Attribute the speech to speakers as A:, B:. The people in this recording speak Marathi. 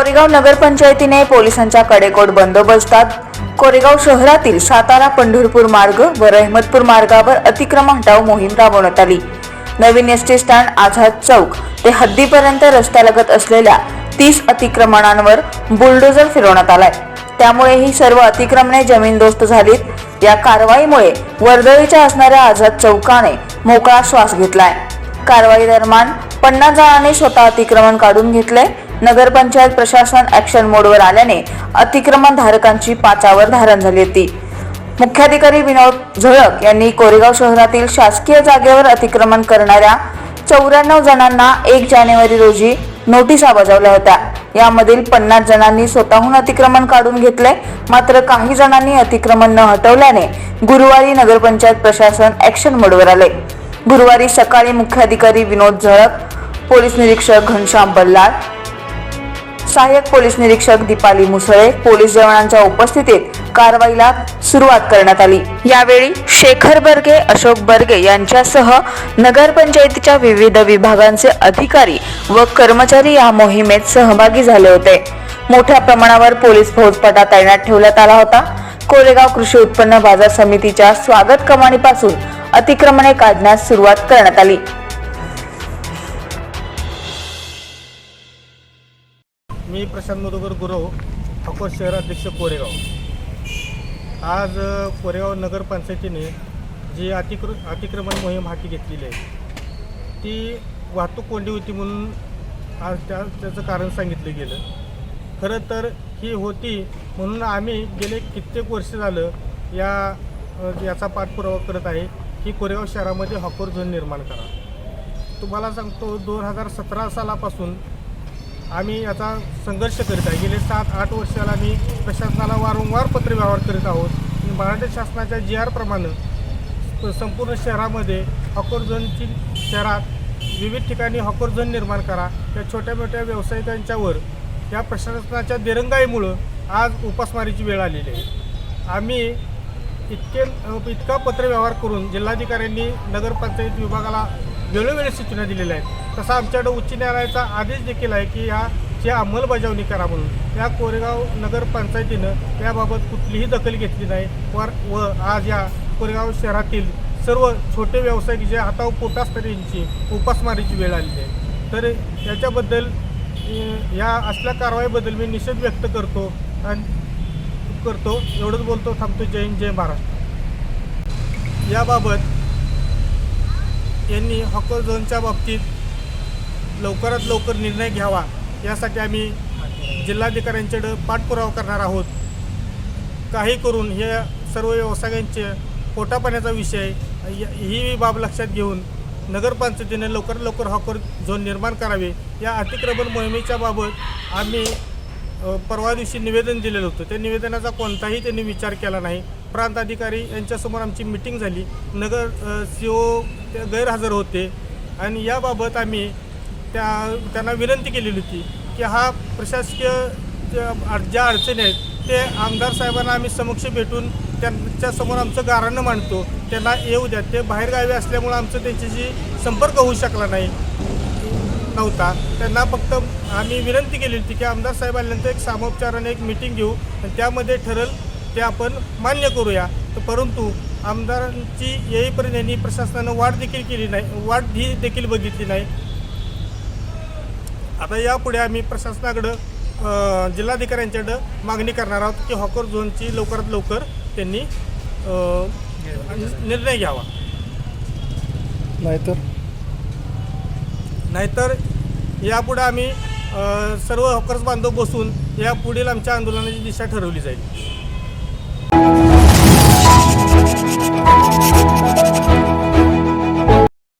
A: कोरेगाव नगरपंचायतीने पोलिसांच्या कडेकोट बंदोबस्तात कोरेगाव शहरातील सातारा पंढरपूर मार्ग व रहमतपूर मार्गावर अतिक्रम हटाव मोहीम राबवण्यात आली. नवीन S T stand Azad Chowk ते हद्दीपर्यंत रस्त्यालगत असलेल्या तीस अतिक्रमणांवर बुलडोजर फिरवण्यात आलाय. त्यामुळे ही सर्व अतिक्रमणे जमीनदोस्त झालीत. या कारवाईमुळे वर्दळीच्या असणाऱ्या आझाद चौकाने मोकळा श्वास घेतलाय. कारवाई दरम्यान पन्नास जणांनी स्वतः अतिक्रमण काढून घेतले नगरपंचायत प्रशासन ऍक्शन मोडवर आल्याने अतिक्रमण धारकांची पाचावर धारण झाली होती. मुख्याधिकारी विनोद झळक यांनी कोरेगाव शहरातील शासकीय जागेवर अतिक्रमण करणाऱ्या चौऱ्याण्णव जणांना एक जानेवारी रोजी नोटिसा बजावल्या होत्या. यामधील पन्नास जणांनी स्वतःहून अतिक्रमण काढून घेतले मात्र काही जणांनी अतिक्रमण न हटवल्याने गुरुवारी नगरपंचायत प्रशासन ऍक्शन मोडवर आले गुरुवारी सकाळी मुख्याधिकारी विनोद झळक पोलीस निरीक्षक घनश्याम बल्लाळ सहाय्यक पोलीस निरीक्षक दीपाली मुसळे पोलीस जवानांच्या उपस्थितीत कारवाईला सुरुवात करण्यात आली. यावेळी शेखर बर्गे अशोक बर्गे यांच्यासह नगरपंचायतीच्या विविध विभागांचे अधिकारी व कर्मचारी या मोहिमेत सहभागी झाले होते. मोठ्या प्रमाणावर पोलीस फौजपटा तैनात ठेवण्यात आला होता. कोरेगाव कृषी उत्पन्न बाजार समितीच्या स्वागत कमानीपासून अतिक्रमणे काढण्यास सुरुवात करण्यात आली.
B: मी प्रशांत मधुकर गुरव अकोट शहराध्यक्ष कोरेगाव. आज कोरेगाव नगरपंचायतीने जी अतिक्र अतिक्रमण मोहीम हाती घेतलेली आहे ती वाहतूक कोंडी होती म्हणून आज त्या त्याचं कारण सांगितलं गेलं. खरं तर ही होती म्हणून आम्ही गेले कित्येक वर्ष झालं या याचा पाठपुरावा करत आहे की कोरेगाव शहरामध्ये हॉकर झोन निर्माण करा. तुम्हाला सांगतो दोन हजार सतरा सालापासून आम्ही याचा संघर्ष करीत आहे. गेले सात आठ वर्षाला आम्ही प्रशासनाला वारंवार पत्रव्यवहार करीत आहोत. महाराष्ट्र शासनाच्या जी आरप्रमाणे संपूर्ण शहरामध्ये हॉकरझोनची शहरात विविध ठिकाणी हॉकरझोन निर्माण करा. या छोट्या मोठ्या व्यावसायिकांच्यावर या प्रशासनाच्या दिरंगाईमुळं आज उपासमारीची वेळ आलेली आहे. आम्ही इतके इतका पत्रव्यवहार करून जिल्हाधिकाऱ्यांनी नगरपंचायत विभागाला वेळोवेळी सूचना दिलेल्या आहेत. तसा आमच्याकडे उच्च न्यायालयाचा आदेश देखील आहे की ह्याची अंमलबजावणी करा म्हणून या कोरेगाव नगरपंचायतीनं याबाबत कुठलीही दखल घेतली नाही. वर व आज या कोरेगाव शहरातील सर्व छोटे व्यावसायिक जे हातावर पोटास्तरींची उपासमारीची वेळ आलेली आहे. तर याच्याबद्दल या असल्या कारवाईबद्दल मी निषेध व्यक्त करतो आणि करतो. एवढंच बोलतो. थांबतो. जय हिंद जय महाराष्ट्र. याबाबत यांनी हॉकर झोनच्या बाबतीत लवकरात लवकर निर्णय घ्यावा. यासाठी आम्ही जिल्हाधिकाऱ्यांच्याकडं पाठपुरावा करणार आहोत. काही करून हे सर्व व्यावसायिकांचे पोटापाण्याचा विषय ही बाब लक्षात घेऊन नगरपंचायतीने लवकरात लवकर हॉकर झोन निर्माण करावे. या अतिक्रमण मोहिमेच्या बाबत आम्ही परवा दिवशी निवेदन दिलेलं होतं. त्या निवेदनाचा कोणताही त्यांनी विचार केला नाही. प्रांत अधिकारी यांच्यासमोर आमची मिटिंग झाली. नगर सी ओ गैरहजर होते. आणि याबाबत आम्ही त्या त्यांना विनंती केलेली होती की हा प्रशासकीय ज्या ज्या अडचणी आहेत ते आमदार साहेबांना आम्ही समक्ष भेटून त्यांच्यासमोर आमचं गाऱ्हाणं मांडतो. त्यांना येऊ द्या. ते बाहेरगावी असल्यामुळं आमचं त्यांच्याशी संपर्क होऊ शकला नाही. नव्हता. त्यांना फक्त आम्ही विनंती केली होती की आमदार साहेब आल्यानंतर एक सामोपचाराने एक मिटिंग घेऊ आणि त्यामध्ये ठरल ते आपण मान्य करूया. तर परंतु आमदारांची येईपर्यंत यांनी प्रशासनानं वाट देखील केली नाही वाट ही देखील बघितली नाही. आता यापुढे आम्ही प्रशासनाकडं जिल्हाधिकाऱ्यांच्याकडं मागणी करणार आहोत की हॉकर झोनची लवकरात लवकर त्यांनी निर्णय घ्यावा.
C: नाहीतर?
B: नाहीतर यापुढे आम्ही सर्व हॉकर्स बांधव बसून या पुढील आमच्या आंदोलनाची दिशा ठरवली जाईल.